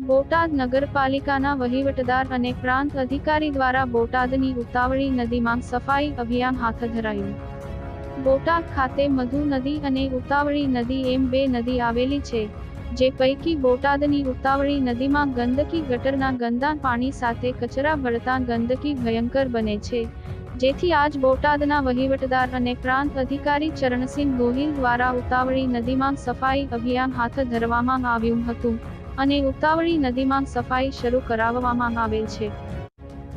બોટાદ નગરપાલિકાના વહીવટદાર અને પ્રાંત અધિકારી દ્વારા બોટાદની ઉતાવળી નદીમાં સફાઈ અભિયાન હાથ ધરાયું. બોટાદ ખાતે મધુ નદી અને ઉતાવળી નદી એમ બે નદી આવેલી છે, જે પૈકી બોટાદની ઉતાવળી નદીમાં ગંદકી ગટરના ગંદા પાણી સાથે કચરા ભળતા ગંદકી ભયંકર બને છે, જેથી આજ બોટાદના વહીવટદાર અને પ્રાંત અધિકારી ચરણસિંહ ગોહિલ દ્વારા ઉતાવળી નદીમાં સફાઈ અભિયાન હાથ ધરવામાં આવ્યું હતું. અને ઉતાવળી નદીમાં સફાઈ શરૂ કરાવવામાં આવેલ છે.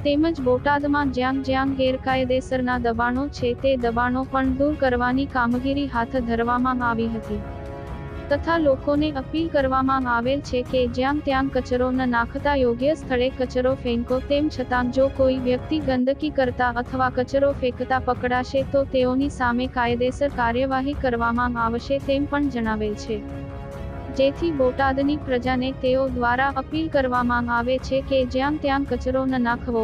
તેમજ બોટાદમાં જ્યાં જ્યાં ગેરકાયદેસરના દબાણો છે તે દબાણો પણ દૂર કરવાની કામગીરી હાથ ધરવામાં આવી હતી. તથા લોકોને અપીલ કરવામાં આવેલ છે કે જ્યાં ત્યાં કચરો ન નાખતા યોગ્ય સ્થળે કચરો ફેંકો તેમ છતાં જો કોઈ વ્યક્તિ ગંદકી કરતા અથવા કચરો ફેંકતા પકડાશે તો તેઓની સામે કાયદેસર કાર્યવાહી કરવામાં આવશે તેમ પણ જણાવેલ છે. જેથી બોટાદની પ્રજાને તેઓ દ્વારા અપીલ કરવામાં આવે છે કે જ્યાં ત્યાં કચરો ન નાખવો,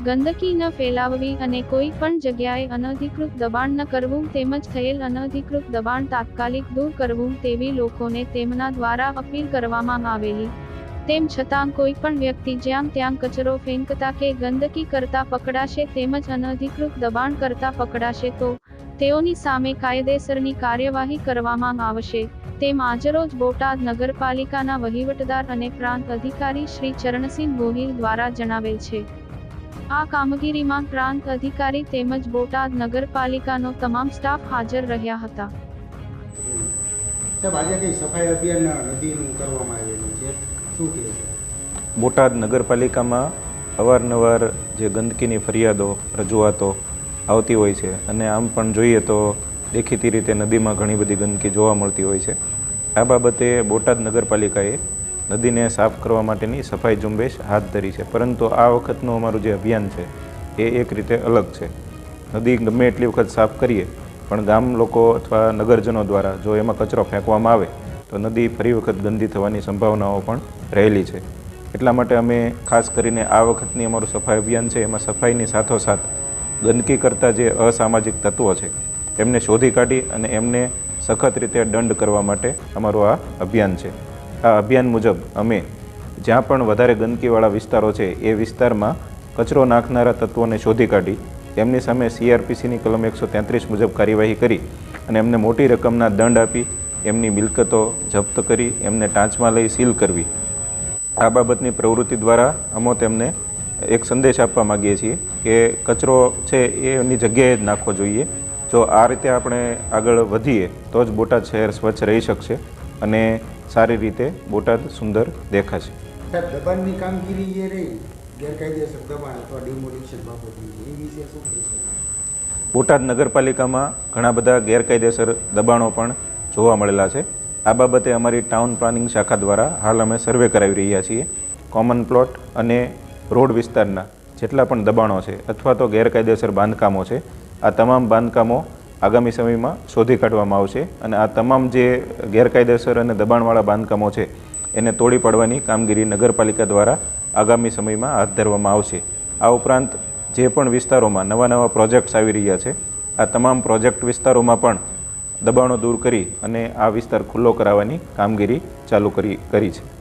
ગંદકી ન ફેલાવવી અને કોઈ પણ જગ્યાએ અનધિકૃત દબાણ ન કરવું તેમજ થયેલ અનધિકૃત દબાણ તાત્કાલિક દૂર કરવું તેવી લોકોને તેમના દ્વારા અપીલ કરવામાં આવેલી. તેમ છતાં કોઈ પણ વ્યક્તિ જ્યાં ત્યાં કચરો ફેંકતા કે ગંદકી કરતા પકડાશે તેમજ અનધિકૃત દબાણ કરતા પકડાશે તો તેઓની સામે કાયદેસરની કાર્યવાહી કરવામાં આવશે. તેમ આજરોજ બોટાદ નગરપાલિકાના વહીવટદાર અને પ્રાંત અધિકારી શ્રી ચરણસિંહ ગોહિલ દ્વારા જણાવેલ છે. આ કામગીરીમાં પ્રાંત અધિકારી તેમજ બોટાદ નગરપાલિકાનો તમામ સ્ટાફ હાજર રહ્યા હતા. સાહેબ આજે કઈ સફાઈ અભિયાન નદીનું કરવામાં આવેલું છે? શું બોટાદ નગરપાલિકામાં અવારનવાર જે ગંદકીની ફરિયાદો રજૂઆતો આવતી હોય છે અને આમ પણ જોઈએ તો દેખીતી રીતે નદીમાં ઘણી બધી ગંદકી જોવા મળતી હોય છે. આ બાબતે બોટાદ નગરપાલિકાએ નદીને સાફ કરવા માટેની સફાઈ ઝુંબેશ હાથ ધરી છે. પરંતુ આ વખતનું અમારું જે અભિયાન છે, એ એક રીતે અલગ છે. નદી ગમે એટલી વખત સાફ કરીએ, પણ ગામ લોકો અથવા નગરજનો દ્વારા જો એમાં કચરો ફેંકવામાં આવે, તો નદી ફરી વખત ગંદી થવાની સંભાવનાઓ પણ રહેલી છે. એટલા માટે અમે ખાસ કરીને આ વખતની અમારું સફાઈ અભિયાન છે, એમાં સફાઈની સાથોસાથ ગંદકી કરતા જે અસામાજિક તત્વો છે એમને શોધી કાઢી અને એમને સખત રીતે દંડ કરવા માટે અમારું આ અભિયાન છે. આ અભિયાન મુજબ અમે જ્યાં પણ વધારે ગંદકીવાળા વિસ્તારો છે, એ વિસ્તારમાં કચરો નાખનારા તત્વોને શોધી કાઢી, એમની સામે સીઆરપીસીની કલમ એકસો તેત્રીસ મુજબ કાર્યવાહી કરી અને એમને મોટી રકમના દંડ આપી, એમની મિલકતો જપ્ત કરી, એમને ટાંચમાં લઈ સીલ કરવી. આ બાબતની પ્રવૃત્તિ દ્વારા અમો તેમને એક સંદેશ આપવા માગીએ છીએ કે કચરો છે, એની જગ્યાએ જ નાખવો જોઈએ. જો આ રીતે આપણે આગળ વધીએ તો જ બોટાદ શહેર સ્વચ્છ રહી શકશે અને સારી રીતે બોટાદ સુંદર દેખાશે. સાહેબ દબાણની કામગીરી એ રહી ગેરકાયદેસર દબાણ અથવા ડિમોલિશન બાબતની એ વિશે શું કહેશો? બોટાદ નગરપાલિકામાં ઘણા બધા ગેરકાયદેસર દબાણો પણ જોવા મળેલા છે. આ બાબતે અમારી ટાઉન પ્લાનિંગ શાખા દ્વારા હાલ અમે સર્વે કરાવી રહ્યા છીએ. કોમન પ્લોટ અને રોડ વિસ્તારના જેટલા પણ દબાણો છે અથવા તો ગેરકાયદેસર બાંધકામો છે આ તમામ બાંધકામો આગામી સમયમાં શોધી કાઢવામાં આવશે અને આ તમામ જે ગેરકાયદેસર અને દબાણવાળા બાંધકામો છે, એને તોડી પાડવાની કામગીરી નગરપાલિકા દ્વારા આગામી સમયમાં હાથ ધરવામાં આવશે. આ ઉપરાંત જે પણ વિસ્તારોમાં નવા નવા પ્રોજેક્ટ્સ આવી રહ્યા છે, આ તમામ પ્રોજેક્ટ વિસ્તારોમાં પણ દબાણો દૂર કરી અને આ વિસ્તાર ખુલ્લો કરાવવાની કામગીરી ચાલુ કરી કરી છે.